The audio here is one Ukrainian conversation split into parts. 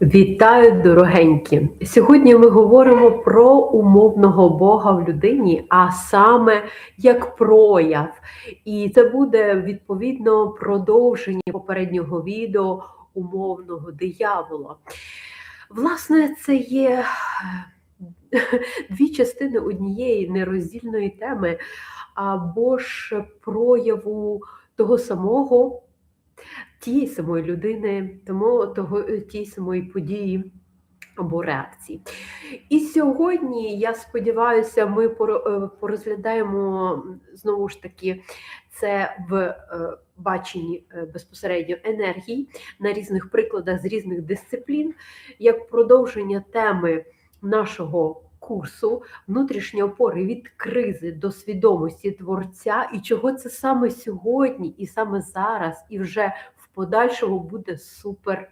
Вітаю, дорогенькі! Сьогодні ми говоримо про умовного Бога в людині, а саме як прояв. І це буде відповідно продовження попереднього відео умовного диявола. Власне, це є дві частини однієї нероздільної теми, або ж прояву того самого тієї самої людини, тому того е, тієї самої події або реакції. І сьогодні, я сподіваюся, ми е, порозглядаємо знову ж таки це в е, баченні безпосередньо енергії на різних прикладах з різних дисциплін, як продовження теми нашого. Курсу внутрішні опори від кризи до свідомості творця, і чого це саме сьогодні, і саме зараз, і вже в подальшому буде супер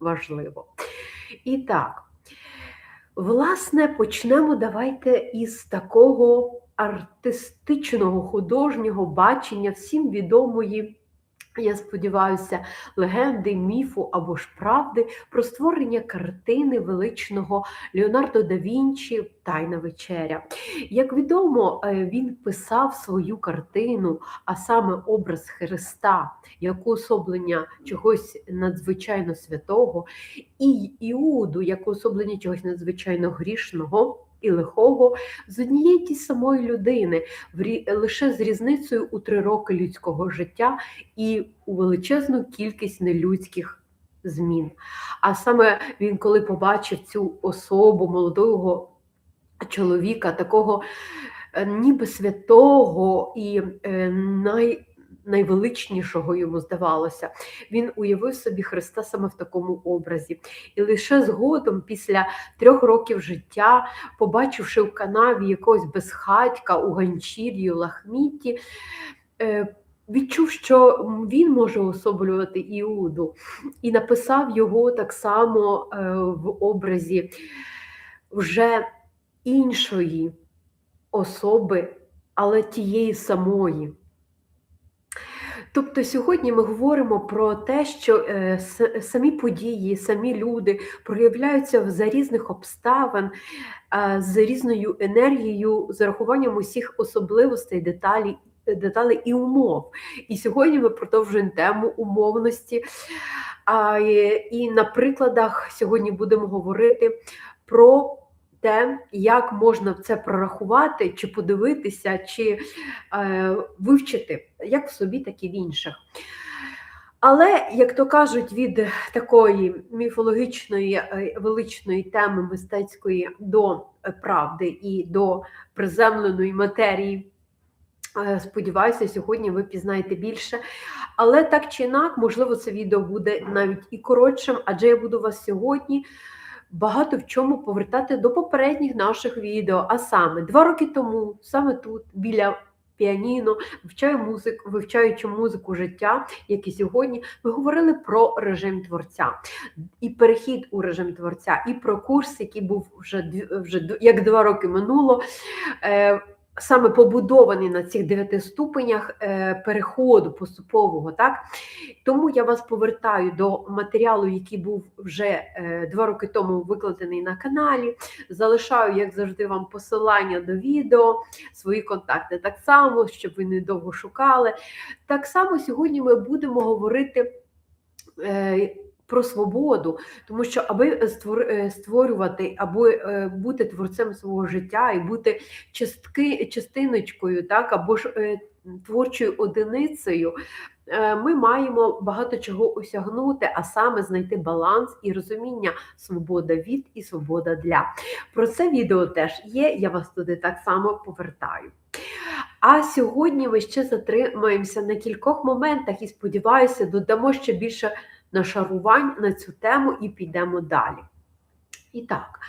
важливо. І так, власне, почнемо давайте із такого артистичного художнього бачення всім відомої я сподіваюся, легенди, міфу або ж правди про створення картини величного Леонардо да Вінчі Тайна вечеря. Як відомо, е, він писав свою картину, а саме образ Христа, як уособлення чогось надзвичайно святого, і Іуду як уособлення чогось надзвичайно грішного і лихого з однієї ті самої людини, лише з різницею у три роки людського життя і у величезну кількість нелюдських змін. А саме він, коли побачив цю особу молодого чоловіка, такого е, ніби святого і е, най найвеличнішого йому здавалося. Він уявив собі Христа саме в такому образі. І лише згодом, після трьох років життя, побачивши в канаві якогось безхатька у ганчір'ї, лахмітті, е, Відчув, що він може особлювати Іуду, і написав його так само е, в образі вже іншої особи, але тієї самої. Тобто сьогодні ми говоримо про те, що е, самі події, самі люди проявляються за різних обставин, з різною енергією, з рахуванням усіх особливостей, деталей, деталей і умов. І сьогодні ми продовжуємо тему умовності. І на прикладах сьогодні будемо говорити про те, як можна це прорахувати, чи подивитися, чи е, вивчити, як в собі, так і в інших. Але, як то кажуть, від такої міфологічної е, величної теми мистецької до правди і до приземленої матерії, е, сподіваюся, сьогодні ви пізнаєте більше. Але так чи інак, можливо, це відео буде навіть і коротшим, адже я буду вас сьогодні багато в чому повертати до попередніх наших відео. А саме два роки тому, саме тут, біля піаніно, вивчаю музику, вивчаючи музику життя, як і сьогодні, ми говорили про режим творця і перехід у режим творця, і про курс, який був вже вже як два роки минуло. Е, саме побудований на цих дев'яти ступенях е, переходу поступового. так? Тому я вас повертаю до матеріалу, який був вже е, два роки тому викладений на каналі. Залишаю, як завжди, вам посилання до відео, свої контакти так само, щоб ви не довго шукали. Так само сьогодні ми будемо говорити. Е, про свободу, тому що аби е, створювати, або е, бути творцем свого життя і бути частки, частиночкою, так або ж е, творчою одиницею. Ми маємо багато чого осягнути, а саме знайти баланс і розуміння свобода від і свобода для. Про це відео теж є. Я вас туди так само повертаю. А сьогодні ми ще затримаємося на кількох моментах і сподіваюся, додамо ще більше нашарувань на цю тему і підемо далі. І так,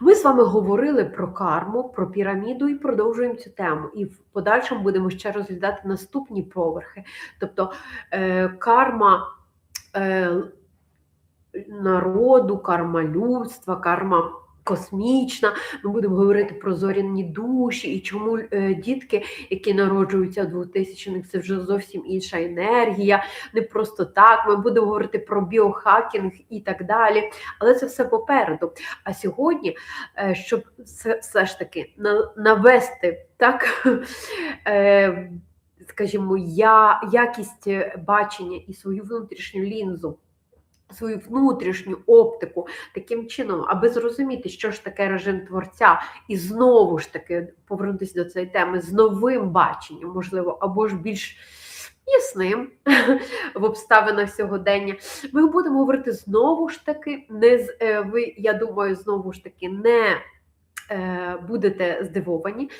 ми з вами говорили про карму, про піраміду і продовжуємо цю тему. І в подальшому будемо ще розглядати наступні поверхи. Тобто е, карма е, народу, карма людства, карма Космічна, ми будемо говорити про зоряні душі і чому е, дітки, які народжуються в 2000-х, це вже зовсім інша енергія, не просто так. Ми будемо говорити про біохакінг і так далі. Але це все попереду. А сьогодні, е, щоб все, все ж таки на, навести так, е, скажімо, я, якість бачення і свою внутрішню лінзу свою внутрішню оптику таким чином, аби зрозуміти, що ж таке режим творця, і знову ж таки повернутися до цієї теми з новим баченням, можливо, або ж більш ясним в обставинах сьогодення. Ми будемо говорити знову ж таки, не з е, ви, я думаю, знову ж таки не. Е, будете здивовані,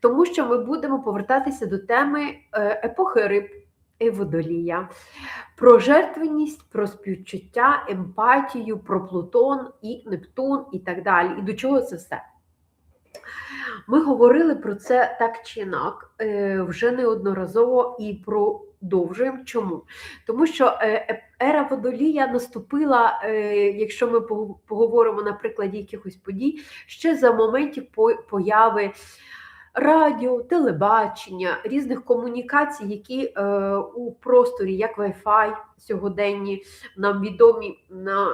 тому що ми будемо повертатися до теми е, епохи риб і водолія, про жертвеність, про співчуття, емпатію, про Плутон і Нептун і так далі. І до чого це все? Ми говорили про це так чи інак е, вже неодноразово і продовжуємо. Чому? Тому що е, ера водолія наступила, е, якщо ми поговоримо на прикладі якихось подій, ще за моментів появи радіо, телебачення, різних комунікацій, які е, у просторі, як Wi-Fi сьогоденні, нам відомі на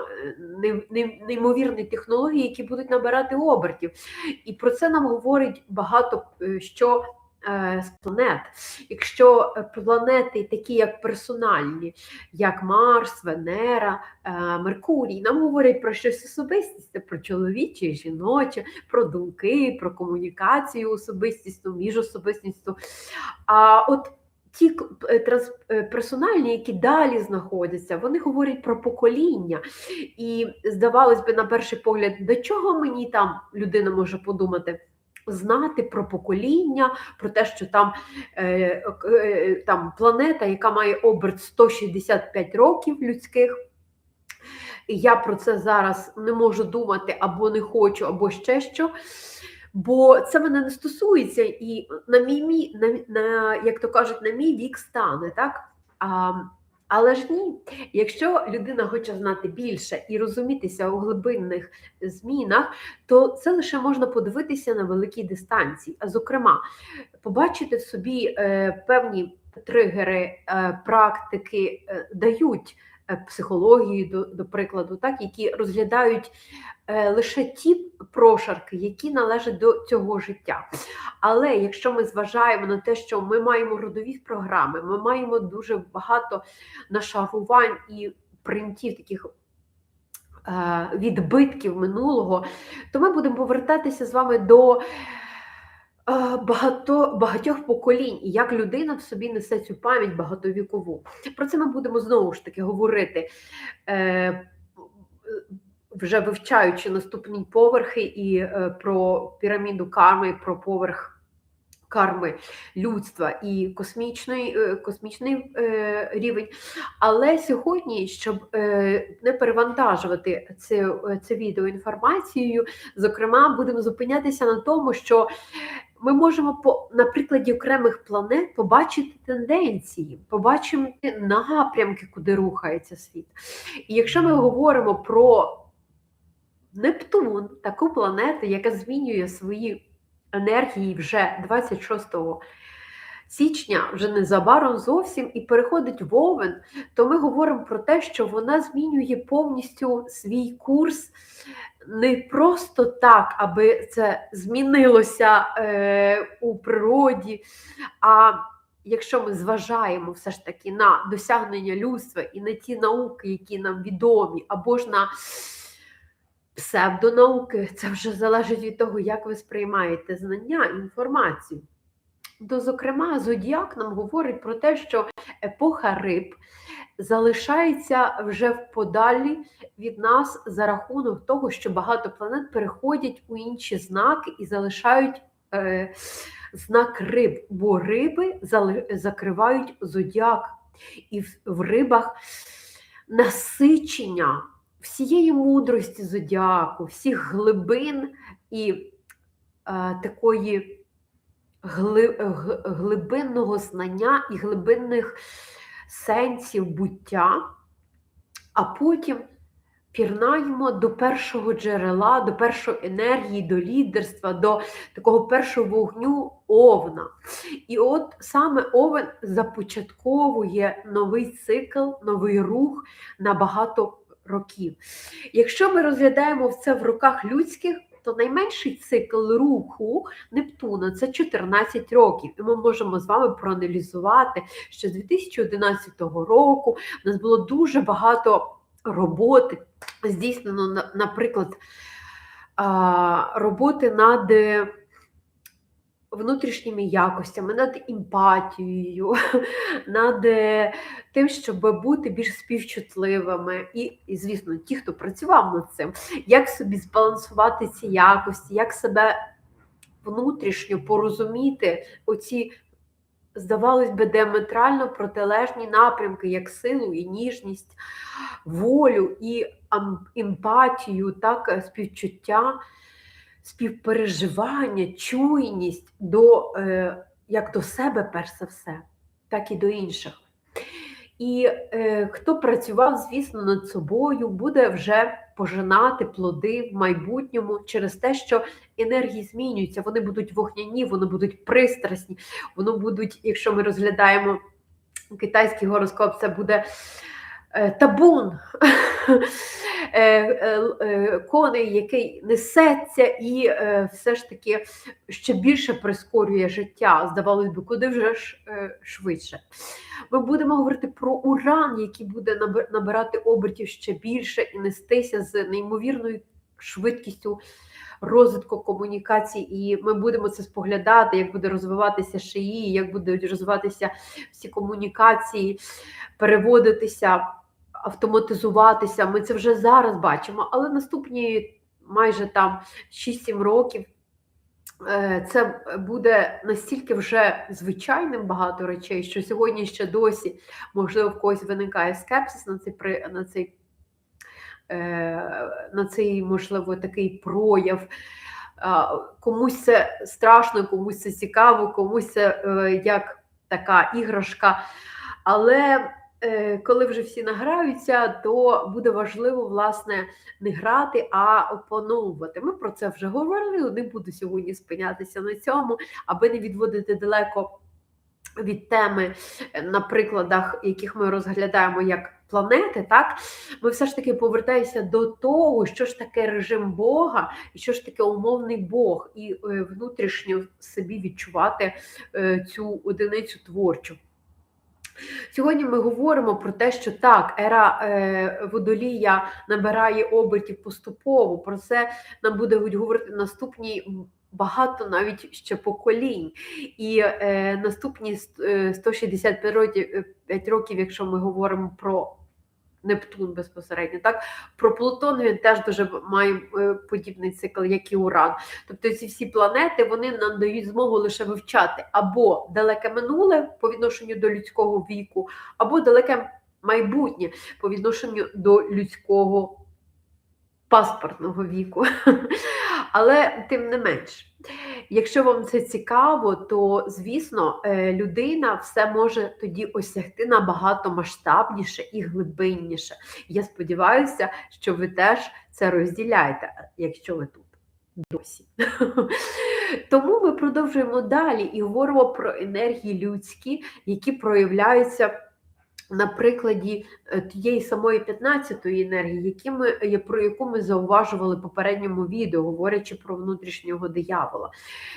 е, неймовірні технології, які будуть набирати обертів. І про це нам говорить багато е, що з планет. Якщо е, планети такі, як персональні, як Марс, Венера, е, Меркурій, нам говорять про щось особистісне, про чоловіче, жіноче, про думки, про комунікацію особистісну, між особистістю. А от Ті персональні, які далі знаходяться, вони говорять про покоління. І здавалось би, на перший погляд, до чого мені там людина може подумати? Знати про покоління, про те, що там е, е, там планета, яка має оберт 165 років людських. Я про це зараз не можу думати або не хочу, або ще що. Бо це мене не стосується, і на мій на, на як то кажуть, на мій вік стане так. А, але ж ні, якщо людина хоче знати більше і розумітися у глибинних змінах, то це лише можна подивитися на великій дистанції. А зокрема, побачити в собі е, певні тригери, е, практики е, дають психології, до, до прикладу, так, які розглядають е, лише ті прошарки, які належать до цього життя. Але якщо ми зважаємо на те, що ми маємо родові програми, ми маємо дуже багато нашарувань і принтів таких. Е, відбитків минулого, то ми будемо повертатися з вами до багато, багатьох поколінь, і як людина в собі несе цю пам'ять багатовікову. Про це ми будемо знову ж таки говорити, е, вже вивчаючи наступні поверхи, і е, про піраміду карми, про поверх. Карми людства і космічний е, космічний е, рівень. Але сьогодні, щоб е, не перевантажувати це це відео інформацією, зокрема, будемо зупинятися на тому, що ми можемо по на прикладі окремих планет побачити тенденції, побачити напрямки, куди рухається світ. І якщо ми говоримо про Нептун, таку планету, яка змінює свої енергії вже 26 січня, вже незабаром зовсім, і переходить в Овен, то ми говоримо про те, що вона змінює повністю свій курс не просто так, аби це змінилося е, у природі. а Якщо ми зважаємо все ж таки на досягнення людства і на ті науки, які нам відомі, або ж на псевдонауки, це вже залежить від того, як ви сприймаєте знання, інформацію. То, зокрема, Зодіак нам говорить про те, що епоха риб залишається вже в подалі від нас за рахунок того, що багато планет переходять у інші знаки і залишають е, знак риб, бо риби закривають зодіак. І в, в рибах насичення всієї мудрості зодіаку, всіх глибин і е, такої глибинного знання і глибинних сенсів буття, а потім пірнаємо до першого джерела, до першої енергії, до лідерства, до такого першого вогню овна. І от саме овен започатковує новий цикл, новий рух на багато років. Якщо ми розглядаємо це в руках людських, то найменший цикл руху Нептуна це 14 років. І ми можемо з вами проаналізувати, що з 2011 року у нас було дуже багато роботи здійснено, наприклад, роботи над внутрішніми якостями, над емпатією, над тим, щоб бути більш співчутливими. І, і, звісно, ті, хто працював над цим, як собі збалансувати ці якості, як себе внутрішньо порозуміти оці. Здавалось би, діаметрально протилежні напрямки, як силу і ніжність, волю і емпатію, так, співчуття співпереживання, чуйність до, е, як до себе, перш за все, так і до інших. І е, хто працював, звісно, над собою, буде вже пожинати плоди в майбутньому через те, що енергії змінюються, вони будуть вогняні, вони будуть пристрасні, вони будуть, якщо ми розглядаємо китайський гороскоп, це буде табун е, е, коней, який несеться і все ж таки ще більше прискорює життя. Здавалось би, куди вже швидше. Ми будемо говорити про уран, який буде набирати обертів ще більше і нестися з неймовірною швидкістю. Розвитку комунікацій, і ми будемо це споглядати, як буде розвиватися шиї, як будуть розвиватися всі комунікації, переводитися автоматизуватися. Ми це вже зараз бачимо, але наступні майже там 6-7 років. Е, це буде настільки вже звичайним багато речей, що сьогодні ще досі, можливо, в когось виникає скепсис на цей на цей, е, на цей можливо, такий прояв. Комусь це страшно, комусь це цікаво, комусь це е, як така іграшка. Але коли вже всі награються, то буде важливо, власне, не грати, а опановувати. Ми про це вже говорили. Не буду сьогодні спинятися на цьому, аби не відводити далеко від теми, е, на прикладах, яких ми розглядаємо як планети, так ми все ж таки повертаємося до того, що ж таке режим Бога, і що ж таке умовний Бог, і е, внутрішньо собі відчувати цю одиницю творчу. Сьогодні ми говоримо про те, що так, ера е, водолія набирає обертів поступово. Про це нам буде говорити наступні багато навіть ще поколінь. І е, наступні 165 е, 5 років, якщо ми говоримо про Нептун безпосередньо. Так Про Плутон він теж дуже має е, подібний цикл, як і Уран. Тобто ці всі планети вони нам дають змогу лише вивчати або далеке минуле по відношенню до людського віку, або далеке майбутнє по відношенню до людського паспортного віку. Але тим не менш. Якщо вам це цікаво, то звісно е, людина все може тоді осягти набагато масштабніше і глибинніше. Я сподіваюся, що ви теж це розділяєте, якщо ви тут досі. Тому ми продовжуємо далі і говоримо про енергії людські, які проявляються на прикладі е, тієї самої 15-ї енергії, які ми, про яку ми зауважували в попередньому відео, говорячи про внутрішнього диявола.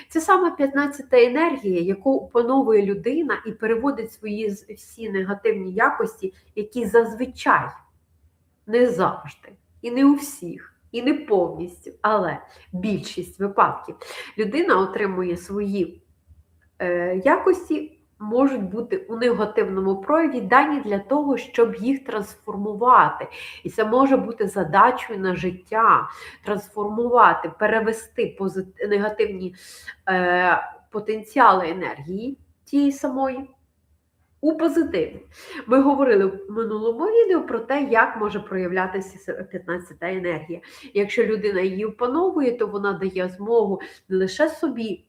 Це саме 15-та енергія, яку опановує людина і переводить свої всі негативні якості, які зазвичай не завжди, і не у всіх. І не повністю, але більшість випадків людина отримує свої е, якості можуть бути у негативному прояві дані для того, щоб їх трансформувати. І це може бути задачою на життя, трансформувати, перевести позит... негативні е, потенціали енергії тієї самої. У позитиві. Ми говорили в минулому відео про те, як може проявлятися 15-та енергія. Якщо людина її опановує, то вона дає змогу не лише собі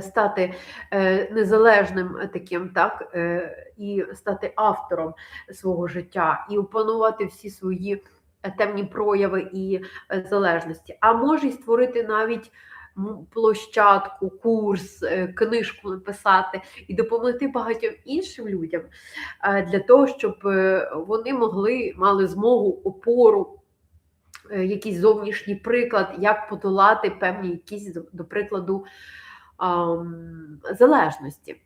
стати е, незалежним таким, так, е, і стати автором свого життя, і опанувати всі свої е, темні прояви і е, залежності, а може й створити навіть площадку, курс, е, книжку написати і допомогти багатьом іншим людям е, для того, щоб е, вони могли мали змогу опору е, якийсь зовнішній приклад, як подолати певні якісь, до прикладу, залежності.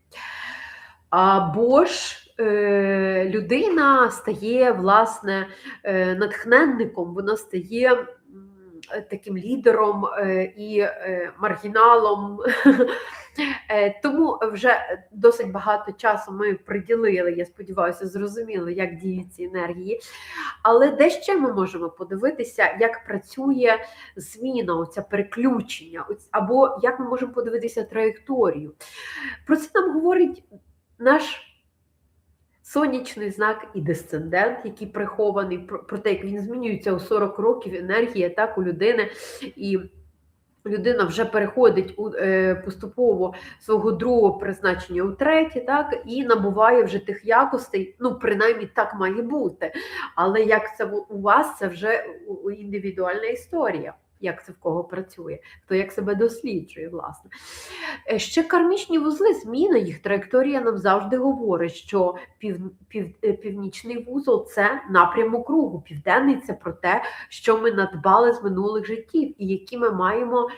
Або ж е, людина стає власне е, натхненником, вона стає таким лідером е, і е, маргіналом. Е, Тому вже досить багато часу ми приділили, я сподіваюся, зрозуміли, як діють ці енергії. Але де ще ми можемо подивитися, як працює зміна, оця переключення, або як ми можемо подивитися траєкторію. Про це нам говорить наш сонячний знак і десцендент, який прихований, про те, як він змінюється у 40 років, енергія так, у людини. І людина вже переходить у, е, поступово свого другого призначення у третє, так, і набуває вже тих якостей, ну, принаймні так має бути. Але як це у вас, це вже індивідуальна історія. Як це в кого працює, хто як себе досліджує, власне. Е, Ще кармічні вузли, зміна їх траєкторія нам завжди говорить, що пів, пів, е, північний вузол це напрямок кругу, південний це про те, що ми надбали з минулих життів, і які ми маємо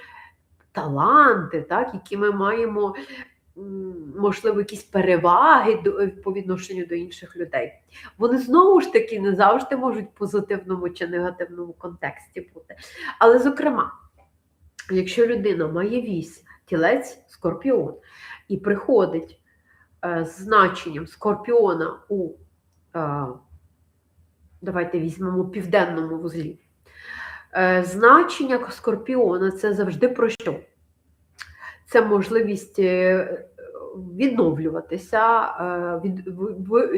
таланти, так, які ми маємо, можливо, якісь переваги е, по відношенню до інших людей. Вони знову ж таки не завжди можуть в позитивному чи негативному контексті бути. Але, зокрема, якщо людина має вісь, тілець, скорпіон, і приходить е, з значенням скорпіона у, е, давайте візьмемо південному вузлі. Значення скорпіона це завжди про що? Це можливість е, відновлюватися, е,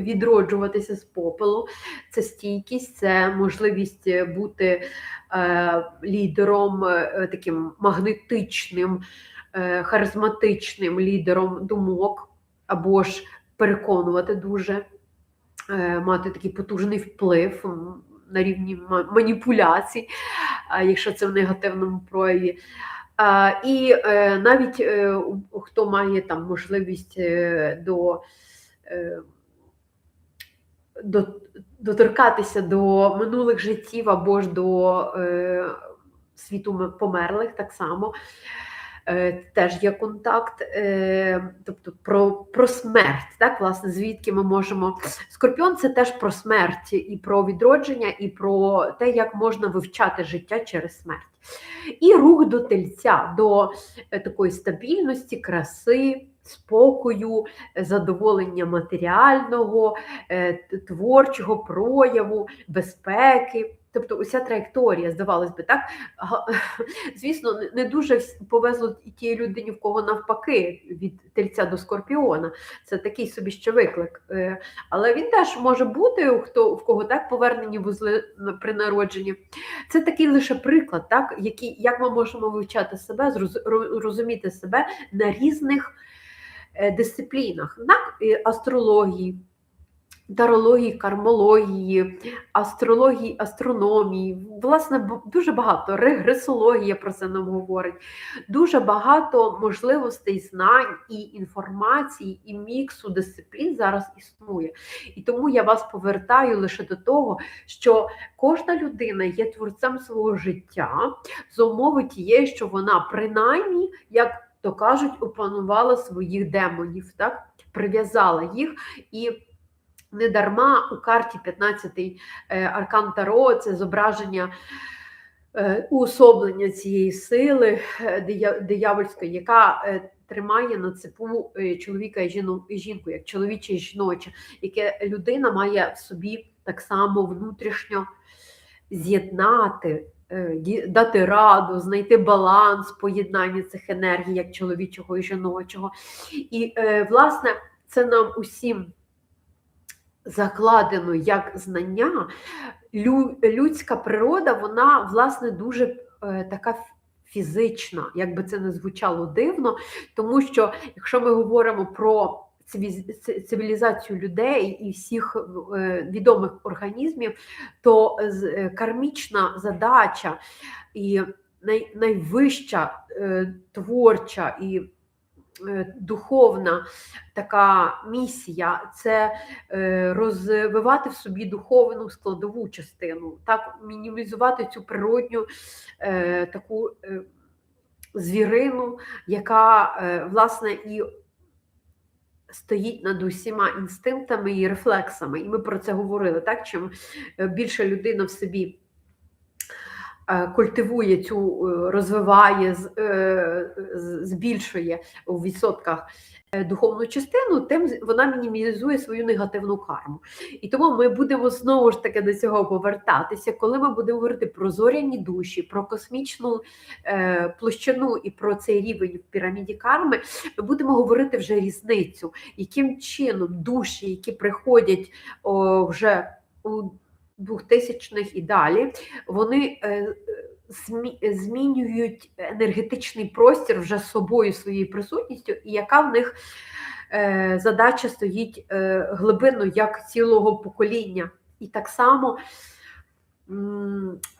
відроджуватися з попелу, це стійкість, це можливість е, бути лідером, таким магнетичним, харизматичним лідером думок, або ж переконувати дуже, мати такий потужний вплив на рівні маніпуляцій, якщо це в негативному прояві. І е, навіть е, хто має там можливість е, до, до, доторкатися до минулих життів або ж до світу померлих, так само. Е, Теж є контакт, е, тобто про, про смерть, так, власне, звідки ми можемо. Скорпіон це теж про смерть, і про відродження, і про те, як можна вивчати життя через смерть. І рух до тельця, до е, такої стабільності, краси, спокою, задоволення матеріального, творчого прояву, безпеки. Тобто уся траєкторія, здавалось би, так звісно, не- дуже повезло і тій людині, в кого навпаки, від тельця до скорпіона. Це такий собі ще виклик. Е, Але він теж може бути, хто в кого так повернені вузли при народженні. Це такий лише приклад, так, який, як ми можемо вивчати себе, розуміти себе на різних е, дисциплінах, так, астрології, тарології, кармології, астрології, астрономії. Власне, дуже багато регресологія про це нам говорить. Дуже багато можливостей знань і інформації, і міксу дисциплін зараз існує. І тому я вас повертаю лише до того, що кожна людина є творцем свого життя за умови тієї, що вона принаймні, як то кажуть, опанувала своїх демонів, так? прив'язала їх і. Не дарма у карті 15-й е, аркан Таро це зображення е, уособлення цієї сили е, диявольської, яка тримає на цепу чоловіка і жінку, як чоловіче і жіноче, яке людина має в собі так само внутрішньо з'єднати, дати раду, знайти баланс поєднання цих енергій, як чоловічого і жіночого. І, власне, це нам усім закладено як знання. Лю- людська природа, вона, власне, дуже е, така фізична, як би це не звучало дивно, тому що якщо ми говоримо про цивілізацію людей і всіх е, відомих організмів, то е, кармічна задача і найвища творча і духовна така місія це е, розвивати в собі духовну складову частину, так мінімізувати цю природню е, таку е, звірину, яка е, власне і стоїть над усіма інстинктами і рефлексами. І ми про це говорили. Так, чим е, більше людина в собі е, культивує цю, е, розвиває, е, збільшує у відсотках е, духовну частину, тим вона мінімізує свою негативну карму. І тому ми будемо знову ж таки до цього повертатися, коли ми будемо говорити про зоряні душі, про космічну е, площину і про цей рівень в піраміді карми, ми будемо говорити вже різницю, яким чином душі, які приходять вже у 2000-х і далі, вони е, змі- змінюють енергетичний простір вже собою, своєю присутністю, і яка в них е, задача стоїть е, глибинно як цілого покоління. І так само.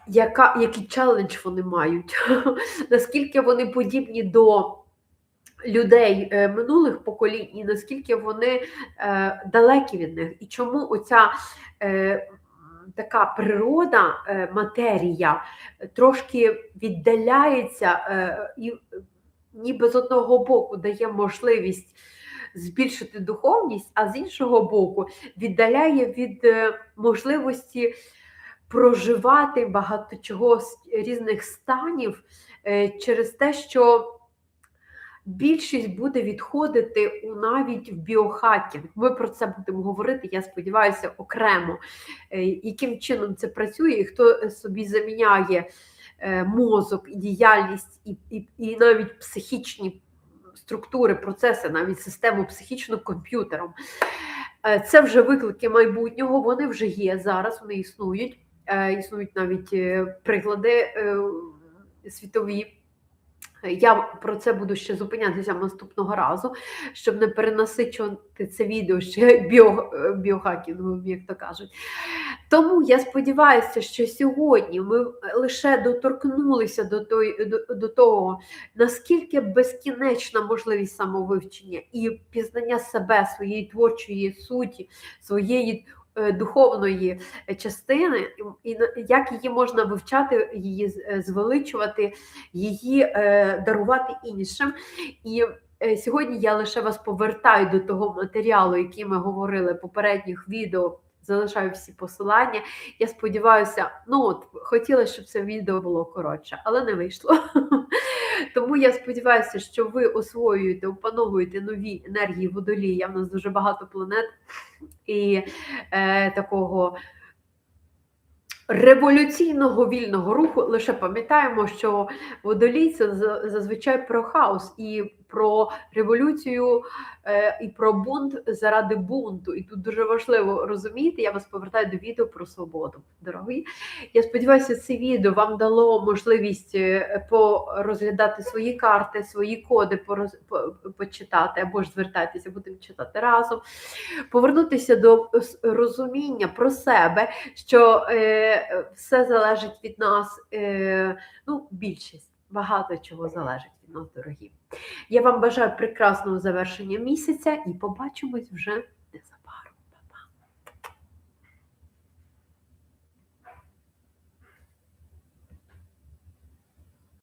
Яка, який челендж вони мають? Наскільки вони подібні до людей минулих поколінь, і наскільки вони далекі від них? І чому оця така природа, е, матерія е, трошки віддаляється е, і ніби з одного боку дає можливість збільшити духовність, а з іншого боку віддаляє від можливості проживати багато чого з різних станів через те, що більшість буде відходити у навіть в біохакінг. Ми про це будемо говорити, я сподіваюся, окремо, е, яким чином це працює, і хто собі заміняє е, мозок, і діяльність і, і, і навіть психічні структури, процеси, навіть систему психічну комп'ютером. Е, Це вже виклики майбутнього, вони вже є зараз, вони існують. Е, Існують навіть е, приклади е, світові. Я про це буду ще зупинятися наступного разу, щоб не перенасичувати це відео ще біо, біохакінгом, як то кажуть. Тому я сподіваюся, що сьогодні ми лише доторкнулися до, той, до, до того, наскільки безкінечна можливість самовивчення і пізнання себе, своєї творчої суті, своєї духовної частини, і як її можна вивчати, її е, звеличувати, її е, дарувати іншим. І е, сьогодні я лише вас повертаю до того матеріалу, який ми говорили в попередніх відео. Залишаю всі посилання. Я сподіваюся, ну от хотіла, щоб це відео було коротше, але не вийшло. Тому я сподіваюся, що ви освоюєте, опановуєте нові енергії водолія. В нас дуже багато планет і е, такого революційного вільного руху. Лише пам'ятаємо, що водолій це зазвичай про хаос і про революцію і про бунт заради бунту. І тут дуже важливо розуміти. Я вас повертаю до відео про свободу. Дорогі. Я сподіваюся, це відео вам дало можливість е, порозглядати свої карти, свої коди, пороз, почитати або ж звертайтеся, будемо читати разом, повернутися до розуміння про себе, що е, все залежить від нас. Е, ну, більшість, багато чого залежить від дорогі. Я вам бажаю прекрасного завершення місяця і побачимось вже.